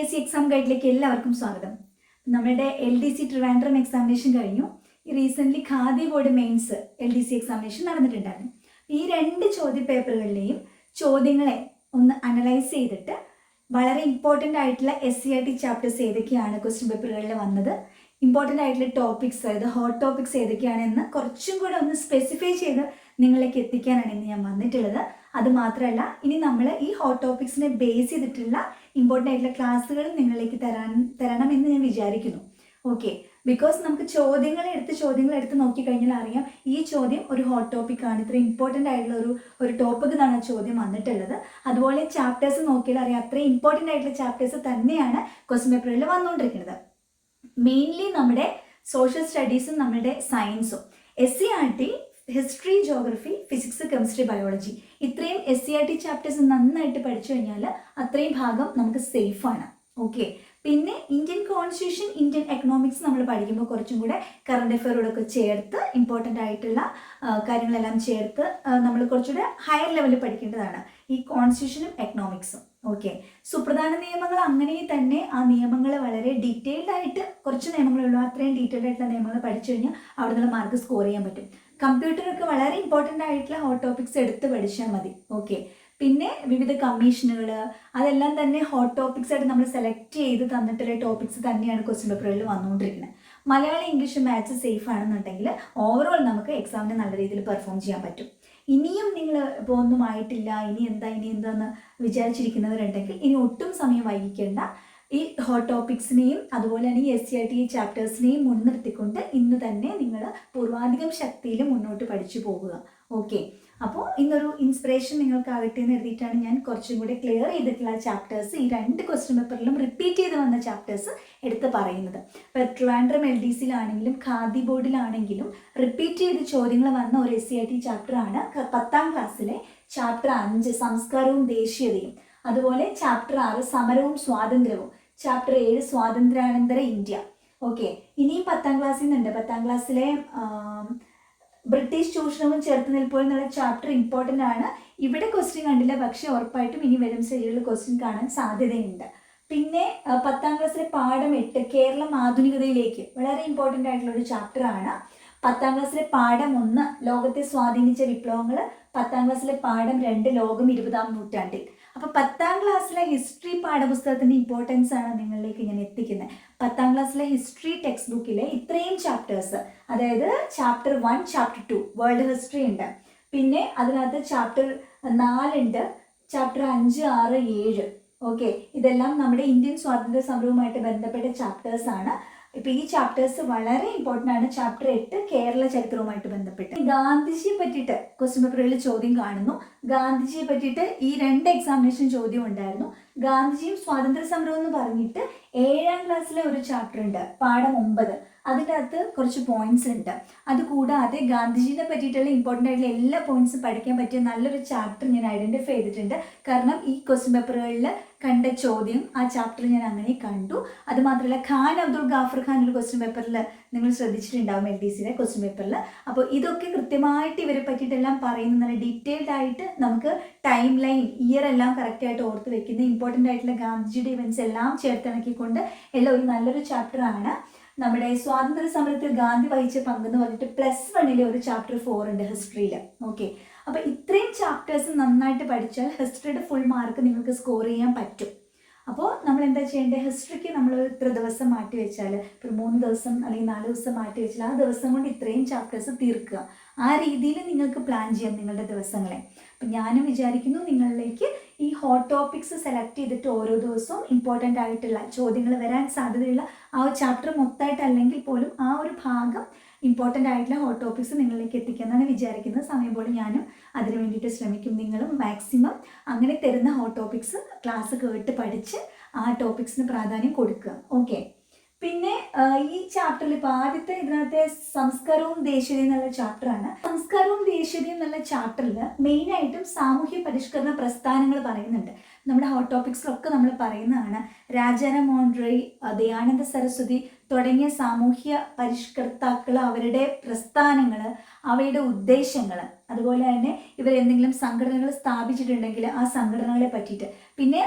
S C exam ഗൈഡിലേക്ക് എല്ലാവർക്കും സ്വാഗതം. നമ്മുടെ L D C Trivandrum examination കഴിഞ്ഞു. Recently Khadi board mains L D C examination നടന്നിട്ടുണ്ടായിരുന്നു. ഈ രണ്ട് ചോദ്യ പേപ്പറുകളിലെയും ചോദ്യങ്ങളെ ഒന്ന് അനലൈസ് ചെയ്തിട്ട് വളരെ ഇമ്പോർട്ടന്റ് ആയിട്ടുള്ള S C R T chapters ഏതൊക്കെയാണ് ക്വസ്റ്റ്യൻ പേപ്പറുകളിൽ വന്നത് ഇമ്പോർട്ടന്റ് ആയിട്ടുള്ള ടോപ്പിക്സ് അതായത് ഹോട്ട് ടോപ്പിക്സ് ഏതൊക്കെയാണെന്ന് കുറച്ചും കൂടെ ഒന്ന് സ്പെസിഫൈ ചെയ്ത് നിങ്ങളിലേക്ക് എത്തിക്കാനാണ് ഇന്ന് ഞാൻ വന്നിട്ടുള്ളത്. അത് മാത്രമല്ല ഇനി നമ്മൾ ഈ ഹോട്ട് ടോപ്പിക്സിനെ ബേസ് ചെയ്തിട്ടുള്ള ഇമ്പോർട്ടന്റ് ആയിട്ടുള്ള ക്ലാസ്സുകൾ നിങ്ങളിലേക്ക് തരാൻ എന്ന് ഞാൻ വിചാരിക്കുന്നു. ഓക്കെ ബിക്കോസ് നമുക്ക് ചോദ്യങ്ങൾ എടുത്ത് ചോദ്യങ്ങൾ എടുത്ത് നോക്കിക്കഴിഞ്ഞാൽ അറിയാം ഈ ചോദ്യം ഒരു ഹോട്ട് ടോപ്പിക് ആണ്. ഇത്ര ഇമ്പോർട്ടന്റ് ആയിട്ടുള്ള ഒരു ഒരു ടോപ്പിക് എന്നാണ് ആ ചോദ്യം വന്നിട്ടുള്ളത്. അതുപോലെ ചാപ്റ്റേഴ്സ് നോക്കിയാൽ അറിയാം അത്രയും ഇമ്പോർട്ടന്റ് ആയിട്ടുള്ള ചാപ്റ്റേഴ്സ് തന്നെയാണ് ക്വസ്റ്റ്യൻ പേപ്പറിൽ വന്നുകൊണ്ടിരിക്കുന്നത് മെയിൻലി നമ്മുടെ സോഷ്യൽ സ്റ്റഡീസും നമ്മുടെ സയൻസും S C R T history geography physics chemistry biology ഇത്രയും S C R T chapters നന്നായിട്ട് പഠിച്ചു കഴിഞ്ഞാൽ അത്രയും ഭാഗം നമുക്ക് സേഫാണ് ഓക്കെ പിന്നെ ഇന്ത്യൻ കോൺസ്റ്റിറ്റ്യൂഷൻ ഇന്ത്യൻ എക്കണോമിക്സ് നമ്മൾ പഠിക്കുമ്പോൾ കുറച്ചും കൂടെ കറണ്ട് അഫെയറോടൊക്കെ ചേർത്ത് ഇമ്പോർട്ടന്റ് ആയിട്ടുള്ള കാര്യങ്ങളെല്ലാം ചേർത്ത് നമ്മൾ കുറച്ചുകൂടെ ഹയർ ലെവലിൽ പഠിക്കേണ്ടതാണ് ഈ കോൺസ്റ്റിറ്റ്യൂഷനും എക്കണോമിക്സും ഓക്കെ സുപ്രധാന നിയമങ്ങൾ അങ്ങനെ തന്നെ ആ നിയമങ്ങൾ വളരെ ഡീറ്റെയിൽഡ് ആയിട്ട് കുറച്ച് നിയമങ്ങളുള്ളൂ. അത്രയും ഡീറ്റെയിൽഡ് ആയിട്ടുള്ള നിയമങ്ങൾ പഠിച്ചു കഴിഞ്ഞാൽ അവിടെ നിന്ന് മാർക്ക് സ്കോർ ചെയ്യാൻ പറ്റും. കമ്പ്യൂട്ടറൊക്കെ വളരെ ഇമ്പോർട്ടന്റ് ആയിട്ടുള്ള ഹോട്ട് ടോപ്പിക്സ് എടുത്ത് പഠിച്ചാൽ മതി. ഓക്കെ പിന്നെ വിവിധ കമ്മീഷനുകൾ അതെല്ലാം തന്നെ ഹോട്ട് ടോപ്പിക്സ് ആയിട്ട് നമ്മൾ സെലക്ട് ചെയ്ത് തന്നിട്ടുള്ള ടോപ്പിക്സ് തന്നെയാണ് ക്വസ്റ്റ്യൻ പേപ്പറുകളിൽ വന്നുകൊണ്ടിരിക്കുന്നത് മലയാളം ഇംഗ്ലീഷ് മാത്സ് സേഫ് ആണെന്നുണ്ടെങ്കിൽ ഓവറോൾ നമുക്ക് എക്സാമിന് നല്ല രീതിയിൽ പെർഫോം ചെയ്യാൻ പറ്റും. ഇനിയും നിങ്ങൾ ഇപ്പോൾ ഒന്നും ആയിട്ടില്ല ഇനി എന്താ ഇനി എന്താന്ന് വിചാരിച്ചിരിക്കുന്നവരുണ്ടെങ്കിൽ ഇനി ഒട്ടും സമയം വൈകിക്കേണ്ട ഈ ഹോട്ട് ടോപ്പിക്സിനെയും അതുപോലെ തന്നെ ഈ എസ് സി ഐ ടി ചാപ്റ്റേഴ്സിനെയും മുൻനിർത്തിക്കൊണ്ട് ഇന്ന് തന്നെ നിങ്ങൾ പൂർവാധികം ശക്തിയിൽ മുന്നോട്ട് പഠിച്ചു പോകുക. ഓക്കെ അപ്പോൾ ഇന്നൊരു ഇൻസ്പിറേഷൻ നിങ്ങൾക്കാകട്ടെ എന്ന് എഴുതിയിട്ടാണ് ഞാൻ കുറച്ചും കൂടി ക്ലിയർ ചെയ്തിട്ടുള്ള ചാപ്റ്റേഴ്സ് ഈ രണ്ട് ക്വസ്റ്റ്യൻ പേപ്പറിലും റിപ്പീറ്റ് ചെയ്ത് വന്ന ചാപ്റ്റേഴ്സ് എടുത്ത് പറയുന്നത്. ഇപ്പോൾ ട്രിവാൻഡ്രം എൽ ഡി സിയിലാണെങ്കിലും ഖാദി ബോർഡിലാണെങ്കിലും റിപ്പീറ്റ് ചെയ്ത് ചോദ്യങ്ങൾ വന്ന ഒരു എസ് സി ഐ ടി ചാപ്റ്ററാണ് പത്താം ക്ലാസ്സിലെ ചാപ്റ്റർ അഞ്ച് സംസ്കാരവും ദേശീയതയും. അതുപോലെ ചാപ്റ്റർ ആറ് സമരവും സ്വാതന്ത്ര്യവും. ചാപ്റ്റർ ഏഴ് സ്വാതന്ത്ര്യാനന്തര ഇന്ത്യ. ഓക്കെ ഇനിയും പത്താം ക്ലാസ്സിൽ നിന്നുണ്ട് പത്താം ക്ലാസ്സിലെ ബ്രിട്ടീഷ് ചൂഷണവും ചേർത്ത് നിൽപ്പോൾ എന്നുള്ള ചാപ്റ്റർ ഇമ്പോർട്ടന്റ് ആണ്. ഇവിടെ ക്വസ്റ്റ്യൻ കണ്ടില്ല. പക്ഷേ ഉറപ്പായിട്ടും ഇനി വരും സ്റ്റേജുകളിൽ ക്വസ്റ്റ്യൻ കാണാൻ സാധ്യതയുണ്ട്. പിന്നെ പത്താം ക്ലാസ്സിലെ പാഠം എട്ട് കേരളം ആധുനികതയിലേക്ക്. വളരെ ഇമ്പോർട്ടന്റ് ആയിട്ടുള്ള ഒരു ചാപ്റ്റർ ആണ്. പത്താം ക്ലാസ്സിലെ പാഠം ഒന്ന് ലോകത്തെ സ്വാധീനിച്ച വിപ്ലവങ്ങൾ പത്താം ക്ലാസ്സിലെ പാഠം രണ്ട് ലോകം ഇരുപതാം നൂറ്റാണ്ടിൽ. അപ്പോൾ പത്താം ക്ലാസ്സിലെ ഹിസ്റ്ററി പാഠപുസ്തകത്തിന്റെ ഇമ്പോർട്ടൻസ് ആണ് നിങ്ങളിലേക്ക് ഞാൻ എത്തിക്കുന്നത്. പത്താം ക്ലാസ്സിലെ ഹിസ്റ്ററി ടെക്സ്റ്റ് ബുക്കിലെ ഇത്രയും ചാപ്റ്റേഴ്സ് അതായത് chapter one chapter two world history ഉണ്ട്. പിന്നെ അതിനകത്ത് ചാപ്റ്റർ നാലുണ്ട് ചാപ്റ്റർ അഞ്ച് ആറ് ഏഴ്. ഓക്കെ ഇതെല്ലാം നമ്മുടെ ഇന്ത്യൻ സ്വാതന്ത്ര്യ സമരവുമായിട്ട് ബന്ധപ്പെട്ട ചാപ്റ്റേഴ്സ് ആണ്. ഇപ്പൊ ഈ ചാപ്റ്റേഴ്സ് വളരെ ഇമ്പോർട്ടന്റ് ആണ്. ചാപ്റ്റർ എട്ട് കേരള ചരിത്രവുമായിട്ട് ബന്ധപ്പെട്ട്. ഗാന്ധിജിയെ പറ്റിയിട്ട് ക്വസ്റ്റ്യൻ പേപ്പറുകളിൽ ചോദ്യം കാണുന്നു. ഗാന്ധിജിയെ പറ്റിയിട്ട് ഈ രണ്ട് എക്സാമിനേഷൻ ചോദ്യം ഉണ്ടായിരുന്നു. ഗാന്ധിജിയും സ്വാതന്ത്ര്യ സമരവും എന്ന് പറഞ്ഞിട്ട് ഏഴാം ക്ലാസ്സിലെ ഒരു ചാപ്റ്റർ ഉണ്ട്. പാഠം ഒമ്പത്. അതിന്റെ അകത്ത് കുറച്ച് പോയിന്റ്സ് ഉണ്ട്. അത് കൂടാതെ ഗാന്ധിജിനെ പറ്റിയിട്ടുള്ള ഇമ്പോർട്ടന്റ് ആയിട്ടുള്ള എല്ലാ പോയിന്റ്സും പഠിക്കാൻ പറ്റിയ നല്ലൊരു ചാപ്റ്റർ ഞാൻ ഐഡന്റിഫൈ ചെയ്തിട്ടുണ്ട്. കാരണം ഈ ക്വസ്റ്റ്യൻ പേപ്പറുകളിൽ കണ്ട ചോദ്യം ആ ചാപ്റ്ററിൽ ഞാൻ അങ്ങനെ കണ്ടു. അതുമാത്രമല്ല ഖാൻ അബ്ദുൾ ഗാഫർ ഖാൻ ഒരു ക്വസ്റ്റ്യൻ പേപ്പറിൽ നിങ്ങൾ ശ്രദ്ധിച്ചിട്ടുണ്ടാവും എൽ ഡി സിയുടെ ക്വസ്റ്റ്യൻ പേപ്പറിൽ അപ്പോൾ ഇതൊക്കെ കൃത്യമായിട്ട് ഇവരെ പറ്റിയിട്ടെല്ലാം പറയുന്ന നല്ല ഡീറ്റെയിൽഡ് ആയിട്ട് നമുക്ക് ടൈം ലൈൻ ഇയർ എല്ലാം കറക്റ്റായിട്ട് ഓർത്ത് വെക്കുന്ന ഇമ്പോർട്ടന്റ് ആയിട്ടുള്ള ഗാന്ധിജിയുടെ ഇവന്റ്സ് എല്ലാം ചേർത്തിണക്കിക്കൊണ്ട് എല്ലാം ഒരു നല്ലൊരു ചാപ്റ്റർ ആണ്. നമ്മുടെ സ്വാതന്ത്ര്യ സമരത്തിൽ ഗാന്ധി വഹിച്ച പങ്കെന്ന് പറഞ്ഞിട്ട് പ്ലസ് വണ്ണിലെ ഒരു ചാപ്റ്റർ ഫോർ ഉണ്ട് ഹിസ്റ്ററിയിൽ ഓക്കെ അപ്പോൾ ഇത്രയും ചാപ്റ്റേഴ്സ് നന്നായിട്ട് പഠിച്ചാൽ ഹിസ്റ്ററിയുടെ ഫുൾ മാർക്ക് നിങ്ങൾക്ക് സ്കോർ ചെയ്യാൻ പറ്റും. അപ്പോൾ നമ്മൾ എന്താ ചെയ്യേണ്ടത് ഹിസ്റ്ററിക്ക് നമ്മൾ ഇത്ര ദിവസം മാറ്റി വെച്ചാൽ ഇപ്പോൾ മൂന്ന് ദിവസം അല്ലെങ്കിൽ നാല് ദിവസം മാറ്റി വെച്ചാൽ ആ ദിവസം കൊണ്ട് ഇത്രയും ചാപ്റ്റേഴ്സ് തീർക്കുക. ആ രീതിയിൽ നിങ്ങൾക്ക് പ്ലാൻ ചെയ്യാം നിങ്ങളുടെ ദിവസങ്ങളെ. അപ്പം ഞാനും വിചാരിക്കുന്നു നിങ്ങളിലേക്ക് ഈ ഹോട്ട് ടോപ്പിക്സ് സെലക്ട് ചെയ്തിട്ട് ഓരോ ദിവസവും ഇമ്പോർട്ടന്റ് ആയിട്ടുള്ള ചോദ്യങ്ങൾ വരാൻ സാധ്യതയുള്ള ആ ഒരു ചാപ്റ്റർ മൊത്തമായിട്ട് അല്ലെങ്കിൽ പോലും ആ ഒരു ഭാഗം ഇമ്പോർട്ടന്റ് ആയിട്ടുള്ള ഹോട്ട് ടോപ്പിക്സ് നിങ്ങളിലേക്ക് എത്തിക്കാമെന്നാണ് വിചാരിക്കുന്നത്. സമയം പോലും ഞാനും അതിന് വേണ്ടിയിട്ട് ശ്രമിക്കും. നിങ്ങളും മാക്സിമം അങ്ങനെ തരുന്ന ഹോട്ട് ടോപ്പിക്സ് ക്ലാസ് കേട്ട് പഠിച്ച് ആ ടോപ്പിക്സിന് പ്രാധാന്യം കൊടുക്കുക. ഓക്കെ പിന്നെ ഈ ചാപ്റ്ററിൽ ഇപ്പോൾ ആദ്യത്തെ ഇതിനകത്തെ സംസ്കാരവും ദേശീയതയും എന്നുള്ള ചാപ്റ്ററാണ് സംസ്കാരവും ദേശീയതയും എന്നുള്ള ചാപ്റ്ററിൽ മെയിനായിട്ടും സാമൂഹ്യ പരിഷ്കരണ പ്രസ്ഥാനങ്ങൾ പറയുന്നുണ്ട്. നമ്മുടെ ഹോട്ട് ടോപ്പിക്സിലൊക്കെ നമ്മൾ പറയുന്നതാണ് രാജാന റോയ് ദയാനന്ദ സരസ്വതി തുടങ്ങിയ സാമൂഹ്യ പരിഷ്കർത്താക്കൾ അവരുടെ പ്രസ്ഥാനങ്ങൾ അവയുടെ ഉദ്ദേശങ്ങൾ അതുപോലെ തന്നെ ഇവർ എന്തെങ്കിലും സംഘടനകൾ സ്ഥാപിച്ചിട്ടുണ്ടെങ്കിൽ ആ സംഘടനകളെ പറ്റിയിട്ട്. പിന്നെ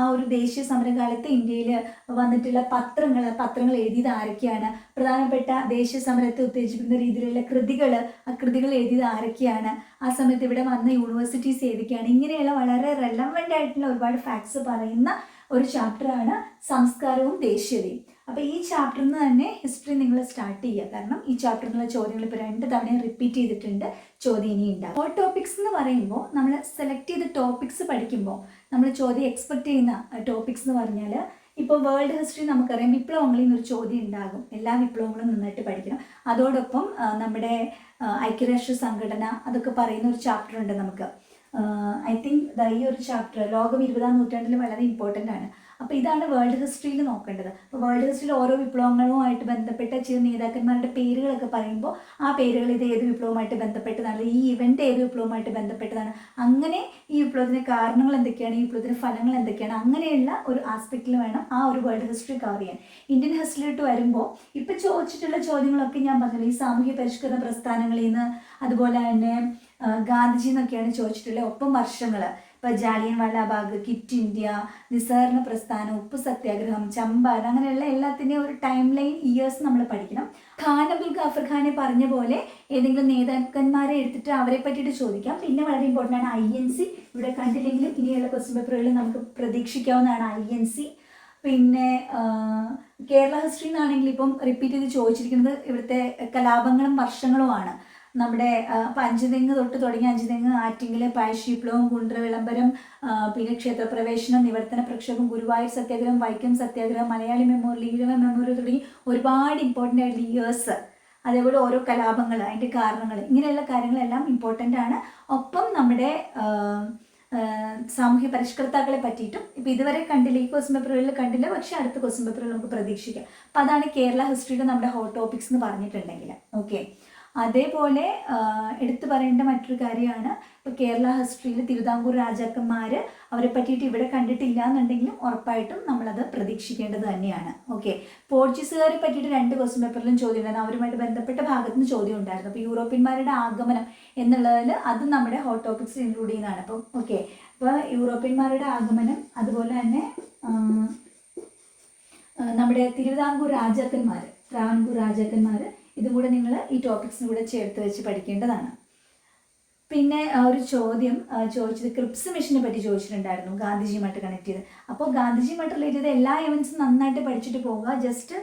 ആ ഒരു ദേശീയ സമരകാലത്ത് ഇന്ത്യയിൽ വന്നിട്ടുള്ള പത്രങ്ങൾ പത്രങ്ങൾ എഴുതിയത് ആരൊക്കെയാണ്? പ്രധാനപ്പെട്ട ദേശീയ സമരത്തെ ഉത്തേജിപ്പിക്കുന്ന രീതിയിലുള്ള കൃതികൾ ആ കൃതികൾ എഴുതിയത് ആരൊക്കെയാണ്? ആ സമയത്ത് ഇവിടെ വന്ന യൂണിവേഴ്സിറ്റീസ് ഏതൊക്കെയാണ്? ഇങ്ങനെയുള്ള വളരെ റെലവന്റ് ആയിട്ടുള്ള ഒരുപാട് ഫാക്ട്സ് പറയുന്ന ഒരു ചാപ്റ്ററാണ് സംസ്കാരവും ദേശീയതയും. അപ്പോൾ ഈ ചാപ്റ്ററിൽ നിന്ന് തന്നെ ഹിസ്റ്ററി നിങ്ങൾ സ്റ്റാർട്ട് ചെയ്യുക. കാരണം ഈ ചാപ്റ്ററിൽ നിന്നുള്ള ചോദ്യങ്ങൾ ഇപ്പോൾ രണ്ട് തവണ റിപ്പീറ്റ് ചെയ്തിട്ടുണ്ട്. ചോദ്യം ഇനി ഉണ്ടാവും ഓ ടോപ്പിക്സ് എന്ന് പറയുമ്പോൾ നമ്മൾ സെലക്ട് ചെയ്ത ടോപ്പിക്സ് പഠിക്കുമ്പോൾ നമ്മൾ ചോദ്യം എക്സ്പെക്ട് ചെയ്യുന്ന ടോപ്പിക്സ് എന്ന് പറഞ്ഞാൽ ഇപ്പോൾ വേൾഡ് ഹിസ്റ്ററി നമുക്കറിയാം വിപ്ലവങ്ങളിൽ നിന്നൊരു ചോദ്യം ഉണ്ടാകും എല്ലാ വിപ്ലവങ്ങളും നന്നായിട്ട് പഠിക്കണം. അതോടൊപ്പം നമ്മുടെ ഐക്യരാഷ്ട്ര സംഘടന അതൊക്കെ പറയുന്ന ഒരു ചാപ്റ്റർ ഉണ്ട് നമുക്ക്. ഐ തിങ്ക് ഈ ഒരു ചാപ്റ്റർ ലോകം ഇരുപതാം നൂറ്റാണ്ടിൽ വളരെ ഇമ്പോർട്ടന്റ് ആണ്. അപ്പോൾ ഇതാണ് വേൾഡ് ഹിസ്റ്ററിയിൽ നോക്കേണ്ടത്. അപ്പോൾ വേൾഡ് ഹിസ്റ്ററിയിൽ ഓരോ വിപ്ലവങ്ങളുമായിട്ട് ബന്ധപ്പെട്ട ചില നേതാക്കന്മാരുടെ പേരുകളൊക്കെ പറയുമ്പോൾ ആ പേരുകൾ ഇത് ഏത് വിപ്ലവമായിട്ട് ബന്ധപ്പെട്ടതാണ്? ഈ ഇവന്റ് ഏത് വിപ്ലവമായിട്ട് ബന്ധപ്പെട്ടതാണ്? അങ്ങനെ ഈ വിപ്ലവത്തിന് കാരണങ്ങൾ എന്തൊക്കെയാണ്? ഈ വിപ്ലവത്തിന് ഫലങ്ങൾ എന്തൊക്കെയാണ്? അങ്ങനെയുള്ള ഒരു ആസ്പെക്റ്റിൽ വേണം ആ ഒരു വേൾഡ് ഹിസ്റ്ററി കവർ ചെയ്യാൻ. ഇന്ത്യൻ ഹിസ്റ്ററിയിലോട്ട് വരുമ്പോൾ ഇപ്പൊ ചോദിച്ചിട്ടുള്ള ചോദ്യങ്ങളൊക്കെ ഞാൻ പറഞ്ഞില്ല. ഈ സാമൂഹ്യ പരിഷ്കരണ പ്രസ്ഥാനങ്ങളിൽ നിന്ന് അതുപോലെ തന്നെ ഗാന്ധിജി എന്നൊക്കെയാണ് ചോദിച്ചിട്ടുള്ളത് ഒപ്പം വർഷങ്ങൾ ഇപ്പം ജാലിയൻ വാലാബാഗ് കിറ്റ് ഇന്ത്യ നിസ്സഹരണ പ്രസ്ഥാനം ഉപ്പ് സത്യാഗ്രഹം ചമ്പാരൻ അങ്ങനെയുള്ള എല്ലാത്തിന്റെയും ഒരു ടൈം ലൈൻ ഇയേഴ്സ് നമ്മൾ പഠിക്കണം. ഖാൻ അബുൽ ഖാഫർ ഖാനെ പറഞ്ഞ പോലെ ഏതെങ്കിലും നേതാക്കന്മാരെ എടുത്തിട്ട് അവരെ പറ്റിയിട്ട് ചോദിക്കാം. പിന്നെ വളരെ ഇമ്പോർട്ടന്റ് ആണ് ഐ എൻ സി ഇവിടെ കണ്ടില്ലെങ്കിലും ഇനിയുള്ള ക്വസ്റ്റ്യൻ പേപ്പറുകളിൽ നമുക്ക് പ്രതീക്ഷിക്കാവുന്നതാണ് ഐ എൻ സി പിന്നെ കേരള ഹിസ്റ്ററി എന്നാണെങ്കിൽ ഇപ്പം റിപ്പീറ്റ് ചെയ്ത് ചോദിച്ചിരിക്കുന്നത് ഇവിടുത്തെ കലാപങ്ങളും വർഷങ്ങളുമാണ് നമ്മുടെ ആ, ഇപ്പം അഞ്ചുതെങ്ങ് തൊട്ട് തുടങ്ങിയ അഞ്ചുതെങ്ങ് ആറ്റിങ്ങൽ പഴശ്ശി വിപ്ലവം കുണ്ട്ര വിളംബരം പിന്നെ ക്ഷേത്രപ്രവേശനം നിവർത്തന പ്രക്ഷോഭം ഗുരുവായൂർ സത്യാഗ്രഹം വൈക്കം സത്യാഗ്രഹം മലയാളി മെമ്മോറിയൽ ഈഴവ മെമ്മോറിയൽ തുടങ്ങി ഒരുപാട് ഇമ്പോർട്ടന്റ് ആയിട്ടുള്ള ഇയേഴ്സ് അതേപോലെ ഓരോ കലാപങ്ങൾ അതിന്റെ കാരണങ്ങൾ ഇങ്ങനെയുള്ള കാര്യങ്ങളെല്ലാം ഇമ്പോർട്ടന്റ് ആണ്. ഒപ്പം നമ്മുടെ സാമൂഹ്യ പരിഷ്കർത്താക്കളെ പറ്റിയിട്ടും ഇപ്പം ഇതുവരെ കണ്ടില്ല ഈ ക്വസ്റ്റ്യൻ പേപ്പറുകളിൽ കണ്ടില്ല പക്ഷെ അടുത്ത ക്വസ്റ്റ്യൻ പേപ്പറുകൾ നമുക്ക് പ്രതീക്ഷിക്കാം. അപ്പം അതാണ് കേരള ഹിസ്റ്ററിയുടെ നമ്മുടെ ഹോട്ട് ടോപ്പിക്സ് എന്ന് പറഞ്ഞിട്ടുണ്ടെങ്കിൽ ഓക്കെ അതേപോലെ എടുത്തു പറയേണ്ട മറ്റൊരു കാര്യമാണ് ഇപ്പോൾ കേരള ഹിസ്റ്ററിയിൽ തിരുവിതാംകൂർ രാജാക്കന്മാർ അവരെ പറ്റിയിട്ട് ഇവിടെ കണ്ടിട്ടില്ല എന്നുണ്ടെങ്കിലും ഉറപ്പായിട്ടും നമ്മളത് പ്രതീക്ഷിക്കേണ്ടത് തന്നെയാണ്. ഓക്കെ. പോർച്ചുഗീസുകാരെ പറ്റിയിട്ട് രണ്ട് ക്വസ്റ്റ്യൻ പേപ്പറിലും ചോദ്യം ഉണ്ടായിരുന്നു അവരുമായിട്ട് ബന്ധപ്പെട്ട ഭാഗത്ത് നിന്ന് ചോദ്യം ഉണ്ടായിരുന്നു. അപ്പോൾ യൂറോപ്യന്മാരുടെ ആഗമനം എന്നുള്ളതിൽ അത് നമ്മുടെ ഹോട്ട് ടോപ്പിക്സ് ഇൻക്ലൂഡ് ചെയ്യുന്നതാണ്. അപ്പം ഓക്കെ. അപ്പോൾ യൂറോപ്യന്മാരുടെ ആഗമനം അതുപോലെ തന്നെ നമ്മുടെ തിരുവിതാംകൂർ രാജാക്കന്മാർ ട്രാവൻകൂർ രാജാക്കന്മാർ ഇതും കൂടെ നിങ്ങൾ ഈ ടോപ്പിക്സിനും കൂടെ ചേർത്ത് വെച്ച് പഠിക്കേണ്ടതാണ്. പിന്നെ ഒരു ചോദ്യം ചോദിച്ചത് ക്രിപ്സ് മിഷനെ പറ്റി ചോദിച്ചിട്ടുണ്ടായിരുന്നു ഗാന്ധിജിയുമായിട്ട് കണക്ട് ചെയ്ത്. അപ്പോൾ ഗാന്ധിജിയുമായിട്ട് റിലേറ്റ് ചെയ്ത എല്ലാ ഇവൻസും നന്നായിട്ട് പഠിച്ചിട്ട് പോവുക. ജസ്റ്റ്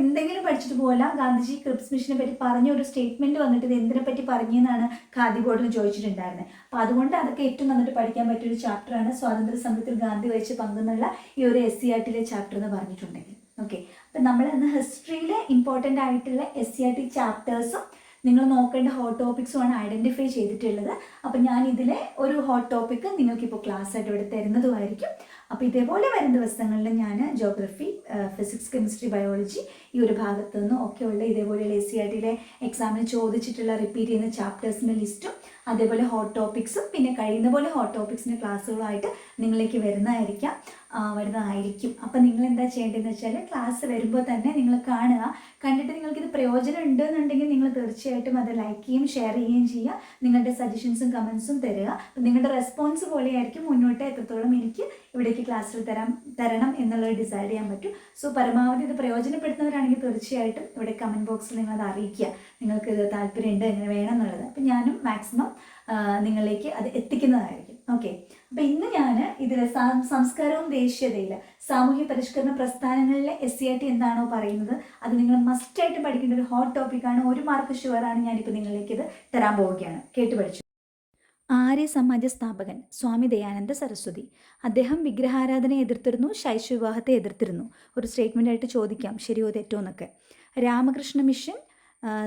എന്തെങ്കിലും പഠിച്ചിട്ട് പോകല ഗാന്ധിജി ക്രിപ്സ് മിഷനെ പറ്റി പറഞ്ഞ ഒരു സ്റ്റേറ്റ്മെന്റ് വന്നിട്ട് ഇത് എന്തിനെ പറ്റി പറഞ്ഞെന്നാണ് ഖാദി ബോർഡിൽ ചോദിച്ചിട്ടുണ്ടായിരുന്നത്. അപ്പോൾ അതുകൊണ്ട് അതൊക്കെ ഏറ്റവും നന്നായിട്ട് പഠിക്കാൻ പറ്റിയ ഒരു ചാപ്റ്ററാണ് സ്വാതന്ത്ര്യ സമരത്തിൽ ഗാന്ധി വഹിച്ച പങ്കെന്നുള്ള ഈ ഒരു എസ് സി ആർ ടിയിലെ ചാപ്റ്റർ എന്ന് പറഞ്ഞിട്ടുണ്ടെങ്കിൽ. ഓക്കെ അപ്പം നമ്മൾ ഇന്ന് ഹിസ്റ്ററിയിലെ ഇമ്പോർട്ടന്റ് ആയിട്ടുള്ള എസ് സി ആർ ടി ചാപ്റ്റേഴ്സും നിങ്ങൾ നോക്കേണ്ട ഹോട്ട് ടോപ്പിക്സും ആണ് ഐഡന്റിഫൈ ചെയ്തിട്ടുള്ളത്. അപ്പം ഞാൻ ഇതിലെ ഒരു ഹോട്ട് ടോപ്പിക്ക് നിങ്ങൾക്കിപ്പോൾ ക്ലാസ് ആയിട്ട് ഇവിടെ തരുന്നതുമായിരിക്കും. അപ്പോൾ ഇതേപോലെ വരുന്ന ദിവസങ്ങളിൽ ഞാൻ ജോഗ്രഫി ഫിസിക്സ് കെമിസ്ട്രി ബയോളജി ഈ ഒരു ഭാഗത്തു നിന്നും ഒക്കെയുള്ള ഇതേപോലെയുള്ള എസ് സി ആർ ടിയിലെ എക്സാമിന് ചോദിച്ചിട്ടുള്ള റിപ്പീറ്റ് ചെയ്യുന്ന ചാപ്റ്റേഴ്സിന്റെ ലിസ്റ്റും അതേപോലെ ഹോട്ട് ടോപ്പിക്സും പിന്നെ കഴിയുന്ന പോലെ ഹോട്ട് ടോപ്പിക്സിന്റെ ക്ലാസ്സുകളായിട്ട് നിങ്ങളിലേക്ക് വരുന്നതായിരിക്കാം. വരുന്നതായിരിക്കും. അപ്പം നിങ്ങൾ എന്താ ചെയ്യേണ്ടതെന്ന് വെച്ചാൽ ക്ലാസ് വരുമ്പോൾ തന്നെ നിങ്ങൾ കാണുക. കണ്ടിട്ട് നിങ്ങൾക്ക് ഇത് പ്രയോജനം ഉണ്ടെന്നുണ്ടെങ്കിൽ നിങ്ങൾ തീർച്ചയായിട്ടും അത് ലൈക്ക് ചെയ്യുകയും ഷെയർ ചെയ്യുകയും ചെയ്യുക. നിങ്ങളുടെ സജഷൻസും കമൻസും തരിക. നിങ്ങളുടെ റെസ്പോൺസ് പോലെയായിരിക്കും മുന്നോട്ട് എത്രത്തോളം എനിക്ക് ഇവിടേക്ക് ക്ലാസ്സിൽ തരാം തരണം എന്നുള്ളത് ഡിസൈഡ് ചെയ്യാൻ പറ്റും. സോ പരമാവധി ഇത് പ്രയോജനപ്പെടുത്തുന്നവരാണെങ്കിൽ തീർച്ചയായിട്ടും ഇവിടെ കമന്റ് ബോക്സിൽ നിങ്ങളത് അറിയിക്കുക. നിങ്ങൾക്ക് ഇത് താല്പര്യമുണ്ട് എങ്ങനെ വേണം എന്നുള്ളത്. അപ്പം ഞാനും മാക്സിമം നിങ്ങളിലേക്ക് അത് എത്തിക്കുന്നതായിരിക്കും. ഓക്കെ അപ്പൊ ഇന്ന് ഞാൻ ഇതിൽ സംസ്കാരവും ദേശീയതയിൽ സാമൂഹ്യ പരിഷ്കരണ പ്രസ്ഥാനങ്ങളിലെ എസ് സി ആർ ടി എന്താണോ പറയുന്നത് അത് നിങ്ങൾ മസ്റ്റ് ആയിട്ട് പഠിക്കേണ്ട ഒരു ഹോട്ട് ടോപ്പിക്കാണ് ഒരു മാർക്ക് ഷുവറാണ് ഞാനിപ്പോൾ നിങ്ങളിലേക്ക് ഇത് തരാൻ പോവുകയാണ്. കേട്ട് പഠിച്ചു. ആര്യ സമാജ സ്ഥാപകൻ സ്വാമി ദയാനന്ദ സരസ്വതി. അദ്ദേഹം വിഗ്രഹാരാധനയെ എതിർത്തിരുന്നു ശൈശു വിവാഹത്തെ എതിർത്തിരുന്നു. ഒരു സ്റ്റേറ്റ്മെന്റ് ആയിട്ട് ചോദിക്കാം. ശരിയോ തെറ്റോ എന്നൊക്കെ. രാമകൃഷ്ണ മിഷൻ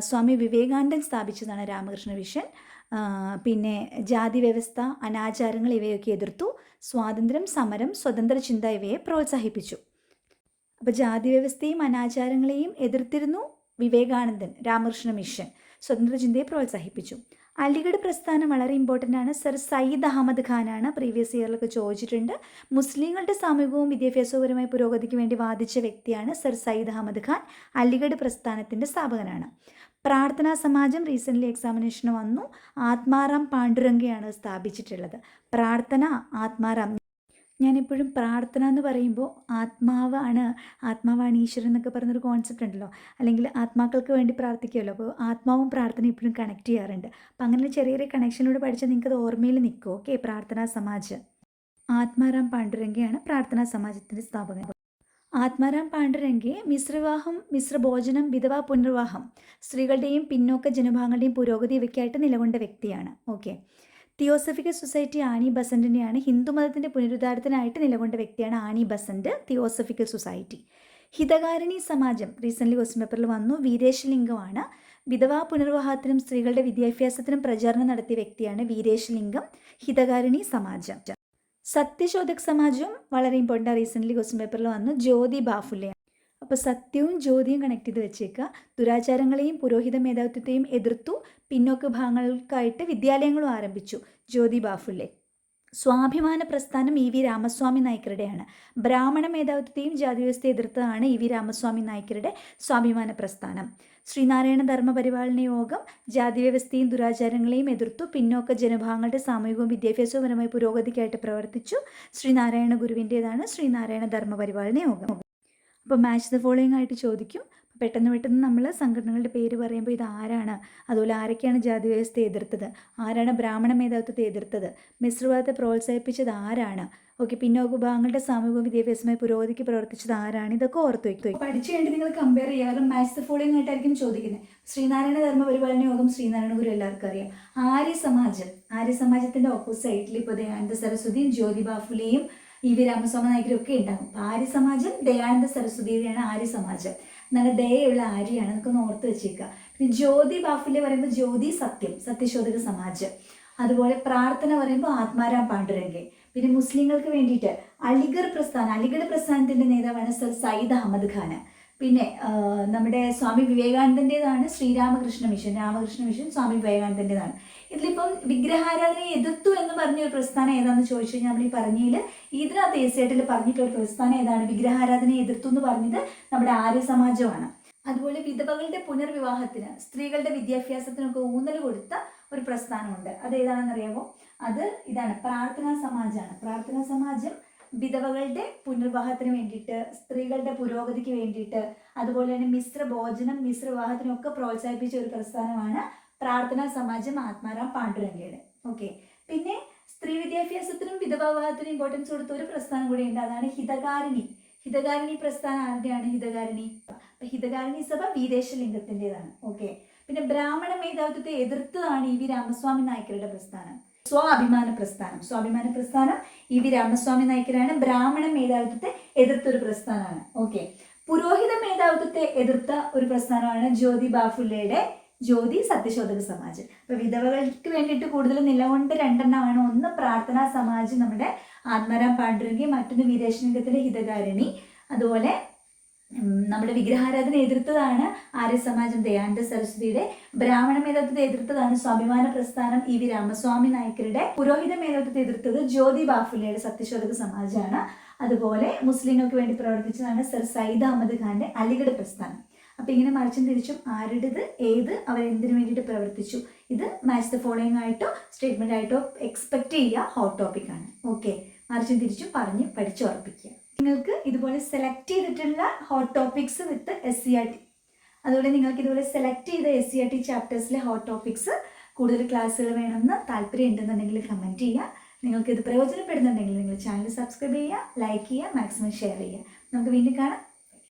സ്വാമി വിവേകാനന്ദൻ സ്ഥാപിച്ചതാണ് രാമകൃഷ്ണ മിഷൻ പിന്നെ ജാതി വ്യവസ്ഥ അനാചാരങ്ങൾ ഇവയൊക്കെ എതിർത്തു. സ്വാതന്ത്ര്യം സമരം സ്വതന്ത്ര ചിന്ത ഇവയെ പ്രോത്സാഹിപ്പിച്ചു. അപ്പോൾ ജാതി വ്യവസ്ഥയും അനാചാരങ്ങളെയും എതിർത്തിരുന്നു വിവേകാനന്ദൻ രാമകൃഷ്ണ മിഷൻ. സ്വതന്ത്ര ചിന്തയെ പ്രോത്സാഹിപ്പിച്ചു. അലിഗഡ് പ്രസ്ഥാനം വളരെ ഇമ്പോർട്ടന്റ് ആണ്. സർ സയ്യിദ് അഹമ്മദ് ഖാനാണ് പ്രീവിയസ് ഇയറിലൊക്കെ ചോദിച്ചിട്ടുണ്ട്. മുസ്ലിങ്ങളുടെ സാമൂഹികവും വിദ്യാഭ്യാസപരമായ പുരോഗതിക്ക് വേണ്ടി വാദിച്ച വ്യക്തിയാണ് സർ സയ്യിദ് അഹമ്മദ് ഖാൻ. അലിഗഡ് പ്രസ്ഥാനത്തിന്റെ സ്ഥാപകനാണ്. പ്രാർത്ഥനാ സമാജം റീസെന്റ്ലി എക്സാമിനേഷന് വന്നു. ആത്മാറാം പാണ്ഡുരംഗയാണ് സ്ഥാപിച്ചിട്ടുള്ളത്. പ്രാർത്ഥന ആത്മാറാം. ഞാനെപ്പോഴും പ്രാർത്ഥന എന്ന് പറയുമ്പോൾ ആത്മാവാണ് ആത്മാവാണ് ഈശ്വരൻ എന്നൊക്കെ പറഞ്ഞൊരു കോൺസെപ്റ്റ് ഉണ്ടല്ലോ. അല്ലെങ്കിൽ ആത്മാക്കൾക്ക് വേണ്ടി പ്രാർത്ഥിക്കുമല്ലോ അപ്പോൾ ആത്മാവും പ്രാർത്ഥന ഇപ്പോഴും കണക്ട് ചെയ്യാറുണ്ട്. അപ്പം അങ്ങനെ ചെറിയ ചെറിയ കണക്ഷനിലൂടെ പഠിച്ചാൽ നിങ്ങൾക്കത് ഓർമ്മയിൽ നിൽക്കും. ഓക്കെ പ്രാർത്ഥനാ സമാജ്. ആത്മാറാം പാണ്ഡുരംഗയാണ് പ്രാർത്ഥനാ സമാജത്തിന്റെ സ്ഥാപകൻ. ആത്മാറാം പാണ്ഡുരംഗെ മിശ്രവിവാഹം മിശ്രഭോജനം വിധവാ പുനർവിവാഹം സ്ത്രീകളുടെയും പിന്നോക്ക ജനഭാഗങ്ങളുടെയും പുരോഗതി ഇവയ്ക്കായിട്ട് നിലകൊണ്ട വ്യക്തിയാണ്. ഓക്കെ. തിയോസഫിക്കൽ സൊസൈറ്റി ആനി ബസന്റിനെയാണ് ഹിന്ദുമതത്തിന്റെ പുനരുദ്ധാരത്തിനായിട്ട് നിലകൊണ്ട വ്യക്തിയാണ് Annie Besant theosophical society. Hitakarini Samajam recently question പേപ്പറിൽ വന്നു. വീരേശലിംഗമാണ്. വിധവാ പുനർവിവാഹത്തിനും സ്ത്രീകളുടെ വിദ്യാഭ്യാസത്തിനും പ്രചാരണം നടത്തിയ വ്യക്തിയാണ് വീരേശലിംഗം ഹിതകാരിണി സമാജം. സത്യശോധക് സമാജവും വളരെ ഇമ്പോർട്ടന്റ് റീസെന്റ്ലി ക്വസ്റ്റ്യൻ പേപ്പറിൽ വന്നു ജ്യോതി ബാഫുലെ അപ്പോൾ സത്യവും ജ്യോതിയും കണക്ട് ചെയ്ത് വെച്ചേക്കുക ദുരാചാരങ്ങളെയും പുരോഹിത മേധാവിത്വത്തെയും എതിർത്തു പിന്നോക്ക ഭാഗങ്ങൾക്കായിട്ട് വിദ്യാലയങ്ങളും ആരംഭിച്ചു ജ്യോതി ബാഫുലെ സ്വാഭിമാന പ്രസ്ഥാനം ഇ വി രാമസ്വാമി നായ്ക്കരുടെയാണ്. ബ്രാഹ്മണ മേധാവിത്വത്തെയും ജാതി വ്യവസ്ഥയെ എതിർത്തതാണ് ഇ വി രാമസ്വാമി നായ്ക്കരുടെ സ്വാഭിമാന പ്രസ്ഥാനം. ശ്രീനാരായണ ധർമ്മ പരിപാലന യോഗം ജാതി വ്യവസ്ഥയും ദുരാചാരങ്ങളെയും എതിർത്തു. പിന്നോക്ക ജനവിഭാഗങ്ങളുടെ സാമൂഹികവും വിദ്യാഭ്യാസപരമായ പുരോഗതിക്കായിട്ട് പ്രവർത്തിച്ചു. ശ്രീനാരായണ ഗുരുവിന്റേതാണ് ശ്രീനാരായണ ധർമ്മ പരിപാലന യോഗം. അപ്പോൾ മാച്ച് ദ ഫോളോയിങ് ആയിട്ട് ചോദിക്കും. പെട്ടെന്ന് പെട്ടെന്ന് നമ്മൾ സംഘടനകളുടെ പേര് പറയുമ്പോൾ ഇത് ആരാണ്? അതുപോലെ ആരൊക്കെയാണ് ജാതി വ്യവസ്ഥയെ എതിർത്തത്? ആരാണ് ബ്രാഹ്മണ മേധാവിത്വത്തെ എതിർത്തത്? മിശ്രവാദത്തെ പ്രോത്സാഹിപ്പിച്ചത് ആരാണ്? ഓക്കെ പിന്നോക്ക വിഭാഗങ്ങളുടെ സാമൂഹിക വിദ്യാഭ്യാസമായ പുരോഗതിക്ക് പ്രവർത്തിച്ചത് ആരാണ്? ഇതൊക്കെ ഓർത്ത് വയ്ക്കും പഠിച്ചു കഴിഞ്ഞിട്ട് നിങ്ങൾ കമ്പയർ ചെയ്യാറും മാച്ച് ദ ആയിട്ടായിരിക്കും ചോദിക്കുന്നത്. ശ്രീനാരായണ ധർമ്മ പരിപാലന യോഗം ശ്രീനാരായണ ഗുരു എല്ലാവർക്കും അറിയാം. ആര്യ സമാജം. ആര്യ സമാജത്തിന്റെ ഓപ്പോസൈറ്റിൽ ഇപ്പോൾ ദയാനന്ദ സരസ്വതിയും ജ്യോതി ബാഫുലെയും ഇ വി രാമസ്വാമി നായകരും ഒക്കെ ഉണ്ടാകും. ആര്യ സമാജം ദയാനന്ദ സരസ്വതിയുടെയാണ് ആര്യ സമാജം. നല്ല ദയുള്ള ആര്യയാണ് നമുക്ക് ഓർത്ത് വെച്ചേക്കുക. പിന്നെ ജ്യോതി ബാഫുല്യ പറയുമ്പോൾ ജ്യോതി സത്യം സത്യശോധക സമാജം. അതുപോലെ പ്രാർത്ഥന പറയുമ്പോൾ ആത്മാരാം പാണ്ഡുരംഗെ പിന്നെ മുസ്ലിങ്ങൾക്ക് വേണ്ടിയിട്ട് അലിഗർ പ്രസ്ഥാനം അലിഗഡ് പ്രസ്ഥാനത്തിന്റെ നേതാവാണ് സർ സയ്യിദ് അഹമ്മദ് ഖാൻ പിന്നെ നമ്മുടെ സ്വാമി വിവേകാനന്ദന്റെതാണ് ശ്രീരാമകൃഷ്ണ മിഷൻ രാമകൃഷ്ണ മിഷൻ സ്വാമി വിവേകാനന്ദന്റെതാണ്. ഇതിലിപ്പം വിഗ്രഹാരാധനയെ എതിർത്തു എന്ന് പറഞ്ഞ ഒരു പ്രസ്ഥാനം ഏതാണെന്ന് ചോദിച്ചു കഴിഞ്ഞാൽ നമ്മൾ ഈ പറഞ്ഞതിൽ ഇതിനകത്ത് ഏസിയായിട്ടിൽ പറഞ്ഞിട്ടുള്ള പ്രസ്ഥാനം ഏതാണ്? വിഗ്രഹാരാധനയെ എതിർത്തു എന്ന് പറഞ്ഞത് നമ്മുടെ ആര്യ സമാജമാണ് അതുപോലെ വിധവകളുടെ പുനർവിവാഹത്തിന് സ്ത്രീകളുടെ വിദ്യാഭ്യാസത്തിനൊക്കെ ഊന്നൽ കൊടുത്ത ഒരു പ്രസ്ഥാനമുണ്ട്. അത് ഏതാണെന്നറിയാമോ അത് ഇതാണ് പ്രാർത്ഥനാ സമാജമാണ്. പ്രാർത്ഥനാ സമാജം വിധവകളുടെ പുനർവിവാഹത്തിന് വേണ്ടിയിട്ട് സ്ത്രീകളുടെ പുരോഗതിക്ക് വേണ്ടിയിട്ട് അതുപോലെ തന്നെ മിശ്ര ഭോജനം മിശ്ര വിവാഹത്തിനൊക്കെ പ്രോത്സാഹിപ്പിച്ച ഒരു പ്രസ്ഥാനമാണ് പ്രാർത്ഥനാ സമാജം ആത്മാറാം പാണ്ഡുരംഗയുടെ ഓക്കെ. പിന്നെ സ്ത്രീ വിദ്യാഭ്യാസത്തിനും വിധവാ വിവാഹത്തിനും ഇമ്പോർട്ടൻസ് കൊടുത്ത ഒരു പ്രസ്ഥാനം കൂടി ഉണ്ട് അതാണ് ഹിതകാരിണി. ഹിതകാരിണി പ്രസ്ഥാനം ആരുടെയാണ്? ഹിതകാരിണി ഹിതകാരിണി സഭ വീരേശലിംഗത്തിന്റെതാണ് ഓക്കെ. പിന്നെ ബ്രാഹ്മണ മേധാവിത്വത്തെ എതിർത്തതാണ് ഇ വി രാമസ്വാമി നായ്ക്കരുടെ പ്രസ്ഥാനം. സ്വാഭിമാന പ്രസ്ഥാനം. സ്വാഭിമാന പ്രസ്ഥാനം ഇ വി രാമസ്വാമി നായ്ക്കരാണ് ബ്രാഹ്മണ മേധാവിത്വത്തെ എതിർത്ത ഒരു പ്രസ്ഥാനമാണ്. ഓക്കെ. പുരോഹിത മേധാവിത്വത്തെ എതിർത്ത ഒരു പ്രസ്ഥാനമാണ് ജ്യോതി ബാഫുല്ലയുടെ ജ്യോതി സത്യശോധക സമാജം. ഇപ്പൊ വിധവകൾക്ക് വേണ്ടിയിട്ട് കൂടുതൽ നിലകൊണ്ട് രണ്ടെണ്ണമാണ്. ഒന്ന് പ്രാർത്ഥനാ സമാജം നമ്മുടെ ആത്മാരാം പാണ്ഡുരംഗി മറ്റൊന്ന് വീരേശലിംഗത്തിന്റെ ഹിതകാരിണി അതുപോലെ നമ്മുടെ വിഗ്രഹാരാധന എതിർത്തതാണ് ആര്യ സമാജം ദയാനന്ദ സരസ്വതിയുടെ. ബ്രാഹ്മണ മേധാവിത്വത്തെ എതിർത്തതാണ് സ്വാഭിമാന പ്രസ്ഥാനം ഇ വി രാമസ്വാമി നായ്ക്കരുടെ പുരോഹിത മേധാവിത്വത്തെ എതിർത്തത് ജ്യോതി ബാഫുലയുടെ സത്യശോധക സമാജമാണ്. അതുപോലെ മുസ്ലിങ്ങൾക്ക് വേണ്ടി പ്രവർത്തിച്ചതാണ് സർ സയ്യിദ് അഹമ്മദ് ഖാന്റെ അലിഗഡ് പ്രസ്ഥാനം. അപ്പൊ ഇങ്ങനെ മറിച്ചും തിരിച്ചും ആരുടേത് ഏത് അവർ എന്തിനു വേണ്ടിയിട്ട് പ്രവർത്തിച്ചു? ഇത് മാച്ച് ദ ഫോളോയിങ് ആയിട്ടോ സ്റ്റേറ്റ്മെന്റ് ആയിട്ടോ എക്സ്പെക്ട് ചെയ്യുക ഹോട്ട് ടോപ്പിക് ആണ്. ഓക്കെ മറിച്ചും തിരിച്ചും പറഞ്ഞ് പഠിച്ചുറപ്പിക്കുക നിങ്ങൾക്ക് ഇതുപോലെ സെലക്ട് ചെയ്തിട്ടുള്ള hot topics with S C R T അതുപോലെ നിങ്ങൾക്ക് ഇതുപോലെ സെലക്ട് ചെയ്ത എസ് സി ആർ ടി ചാപ്റ്റേഴ്സിലെ ഹോട്ട് ടോപ്പിക്സ് കൂടുതൽ ക്ലാസ്സുകൾ വേണമെന്ന് താല്പര്യം ഉണ്ടെന്നുണ്ടെങ്കിൽ കമന്റ് ചെയ്യുക. നിങ്ങൾക്ക് ഇത് പ്രയോജനപ്പെടുന്നുണ്ടെങ്കിൽ നിങ്ങൾ ചാനൽ സബ്സ്ക്രൈബ് ചെയ്യുക ലൈക്ക് ചെയ്യുക മാക്സിമം ഷെയർ ചെയ്യുക. നമുക്ക് വീണ്ടും കാണാം.